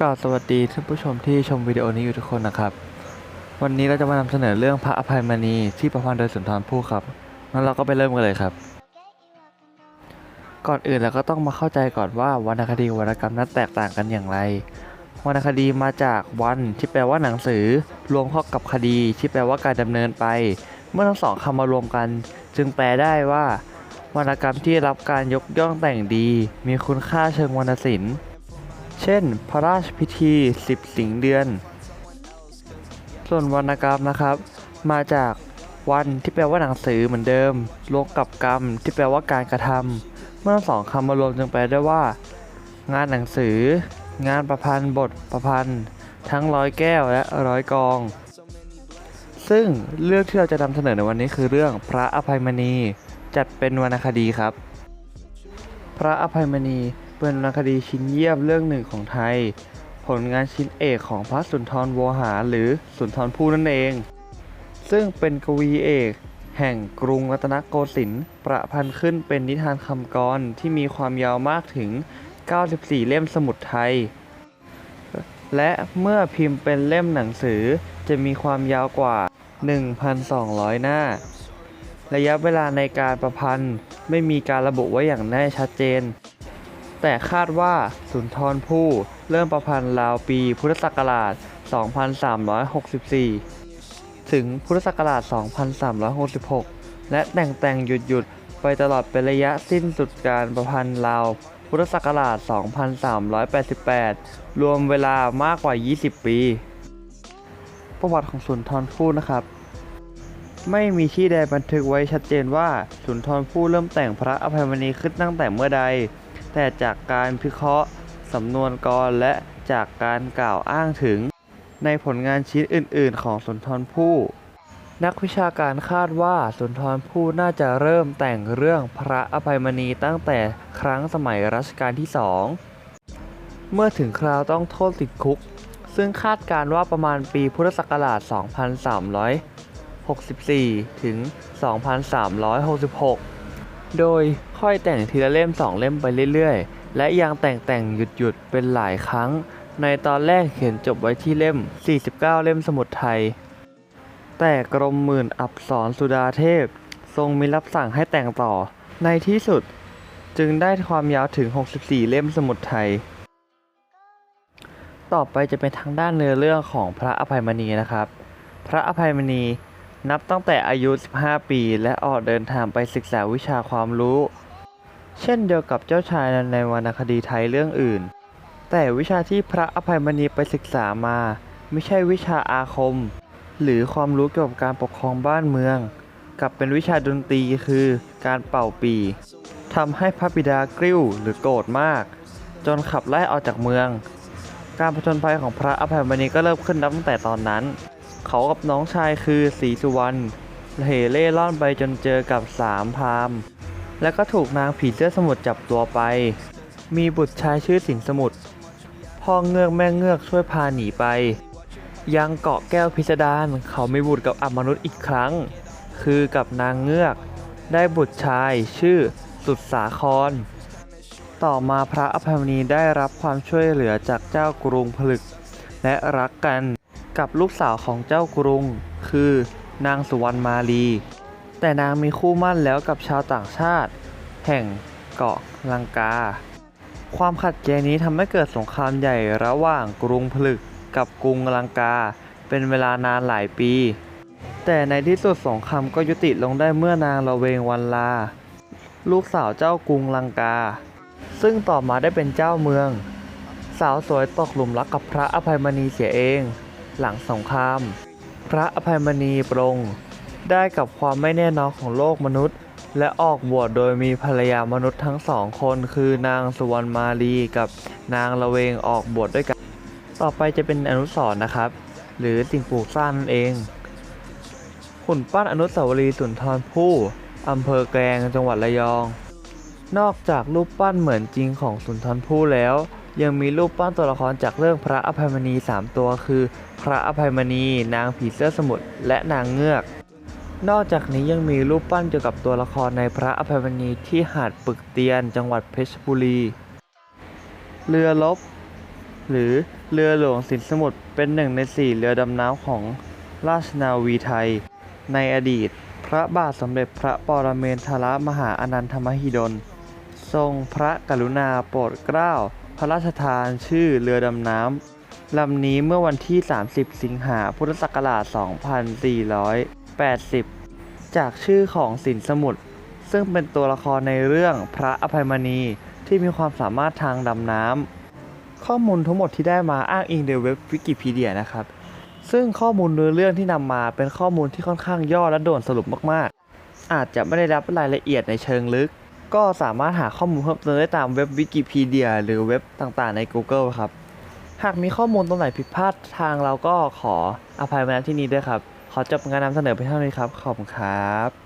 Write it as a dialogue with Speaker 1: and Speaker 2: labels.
Speaker 1: ก็สวัสดีท่านผู้ชมที่ชมวิดีโอนี้อยู่ทุกคนนะครับ วันนี้เราจะมานำเสนอเรื่องพระอภัยมณีที่ประพันธ์โดยสุนทรภู่ครับงั้นเราก็ไปเริ่มกันเลยครับ ก่อนอื่นเราก็ต้องมาเข้าใจก่อนว่าวรรณคดีวรรณกรรมนั้นแตกต่างกันอย่างไร วรรณคดีมาจากวันที่แปลว่าหนังสือ รวมเข้ากับคดีที่แปลว่าการดำเนินไป เมื่อทั้งสองคำมารวมกัน จึงแปลได้ว่าวรรณกรรมที่รับการยกย่องแต่งดี มีคุณค่าเชิงวรรณศิลป์ เช่น พระราชพิธีสิบสิงเดือน ส่วนวรรณกรรมนะครับ มาจากวันที่แปลว่าหนังสือเหมือนเดิมรวมกับกรรมที่แปลว่าการกระทำเมื่อสองคำมารวมจึงแปลได้ว่า งานหนังสือ งานประพันธ์บทประพันธ์ ทั้งร้อยแก้วและร้อยกอง ซึ่งเรื่องที่เราจะนำเสนอในวันนี้คือเรื่องพระอภัยมณีจัดเป็นวรรณคดีครับ พระอภัยมณี เป็นวรรณคดีชิ้นเยี่ยมเรื่องหนึ่งของไทย ผลงานชิ้นเอกของพระสุนทรโวหารหรือสุนทรภู่นั่นเอง ซึ่งเป็นกวีเอก แห่งกรุงรัตนโกสินทร์ประพันธ์ขึ้นเป็นนิทานคำกรที่มีความยาวมากถึง 94 เล่มสมุดไทย และเมื่อพิมพ์เป็นเล่มหนังสือจะมีความยาวกว่า 1,200 หน้า ระยะเวลาในการประพันธ์ไม่มีการระบุไว้อย่างแน่ชัดเจน แต่คาดว่าสุนทรภู่เริ่มประพันธ์ราวปีพุทธศักราช 2364 ถึงพุทธศักราช 2366 และแต่งแต่งหยุดหยุดไปตลอดเป็นระยะสิ้นสุดการประพันธ์ราวพุทธศักราช 2388 รวมเวลามากกว่า 20 ปี ประวัติของสุนทรภู่นะครับ ไม่มีที่ใดบันทึกไว้ชัดเจนว่าสุนทรภู่เริ่มแต่งพระอภัยมณีขึ้นตั้งแต่เมื่อใด แต่จากการพิเคราะห์สำนวนกรและจากการกล่าวอ้างถึง ในผลงานชิ้นอื่น ๆ ของสุนทรภู่ นักวิชาการคาดว่าสุนทรภู่น่าจะเริ่มแต่งเรื่องพระอภัยมณีตั้งแต่ครั้งสมัยรัชกาลที่สองเมื่อถึงคราวต้องโทษติดคุก ซึ่งคาดการณ์ว่าประมาณปีพุทธศักราช 2364 ถึง 2366 โดยค่อยแต่งทีละเล่มสองเล่มไปเรื่อยๆ และยังแต่งแต่งหยุดหยุดๆเป็นหลายครั้ง ในตอนแรกเขียนจบไว้ที่เล่ม 49 เล่มสมุดไทย แต่กรมหมื่นอับสรสุดาเทพ ทรงมีรับสั่งให้แต่งต่อ ในที่สุดจึงได้ความยาวถึง 64 เล่มสมุดไทย ต่อไปจะเป็นทางด้านเนื้อเรื่องของพระอภัยมณีนะครับ พระอภัยมณี นับตั้งแต่อายุ 15 ปี และออกเดินทางไปศึกษาวิชาความรู้ เช่นเดียวกับเจ้าชายในวรรณคดีไทยเรื่องอื่น แต่วิชาที่พระอภัยมณีไปศึกษามา ไม่ใช่วิชาอาคม หรือความรู้เกี่ยวกับการปกครองบ้านเมือง กลับเป็นวิชาดนตรีคือการเป่าปีทำให้พระบิดากริ้วหรือโกรธมาก จนขับไล่ออกจากเมือง การผจญภัยของพระอภัยมณีก็เริ่มขึ้นนับตั้งแต่ตอนนั้น เขากับน้องชายคือศรีสุวรรณเหเล่ร่อนไปจนเจอกับสามพามและก็ถูกนางผีเสื้อสมุทรจับตัวไป มีบุตรชายชื่อสินสมุทรพ่อเงือกแม่เงือกช่วยพาหนีไป ยังเกาะแก้วพิสดารเขามีบุตรกับอมนุษย์อีกครั้ง คือกับนางเงือก ได้บุตรชายชื่อสุดสาคร ต่อมาพระอภัยมณีได้รับความช่วยเหลือจากเจ้ากรุงผลึก และรักกัน กับลูกสาวของเจ้ากรุง คือนางสุวรรณมาลี แต่นางมีคู่มั่นแล้วกับชาวต่างชาติ แห่งเกาะลังกา ความขัดแย้งนี้ทำให้เกิดสงครามใหญ่ระหว่างกรุงผลึกกับกรุงลังกา เป็นเวลานานหลายปี แต่ในที่สุดสงครามก็ยุติลงได้เมื่อนางละเวงวันลา ลูกสาวเจ้ากรุงลังกา ซึ่งต่อมาได้เป็นเจ้าเมือง สาวสวยตกหลุมรักกับพระอภัยมณีเสียเอง หลังสงคราม พระอภัยมณีปรงได้กับความไม่แน่นอนของโลกมนุษย์ และออกบวชโดยมีภรรยามนุษย์ทั้งสองคนคือนางสุวรรณมาลีกับนางละเวงออกบวชด้วยกัน ต่อไปจะเป็นอนุสรณ์นะครับ หรือสิ่งปลูกสร้างนั่นเองหุ่นปั้นอนุสาวรีย์สุนทรภู่อำเภอแกลงจังหวัดระยอง นอกจากรูปปั้นเหมือนจริงของสุนทรภู่แล้ว ยังมีรูปปั้นตัวละครจากเรื่องพระอภัยมณี 3 ตัวคือ พระอภัยมณี นางผีเสื้อสมุทรและนางเงือก นอกจากนี้ยังมีรูปปั้นเกี่ยวกับตัวละครในพระอภัยมณีที่หาดปึกเตียนจังหวัดเพชรบุรี เรือรบหรือเรือหลวงสินสมุทรเป็นหนึ่งในสี่เรือดำน้ำของราชนาวีไทย ในอดีต พระบาทสมเด็จพระปรเมนทรมหาอนันทมหิดล ทรงพระกรุณาโปรดเกล้า พระราชทานชื่อเรือดำน้ำ ลำนี้เมื่อวันที่ 30 สิงหาพุทธศักราช 2480 จากชื่อของสินสมุทรซึ่งเป็นตัวละครในเรื่องพระอภัยมณีที่มีความสามารถทางดำน้ำข้อมูลทั้งหมดที่ได้มาอ้างอิงโดยเว็บวิกิพีเดียนะครับ ซึ่งข้อมูลเนื้อเรื่องที่นำมาเป็นข้อมูลที่ค่อนข้างย่อและโด่วนสรุปมากๆ อาจจะไม่ได้รับรายละเอียดในเชิงลึก ก็สามารถหาข้อมูลเพิ่มเติมได้ตามเว็บวิกิพีเดียหรือเว็บต่างๆใน Google ครับ หากมีข้อมูลตรงไหนผิดพลาดทางเราก็ขออภัยมาณที่นี้ด้วยครับ ขอจบการนำเสนอไปเท่านี้ครับ ขอบคุณครับ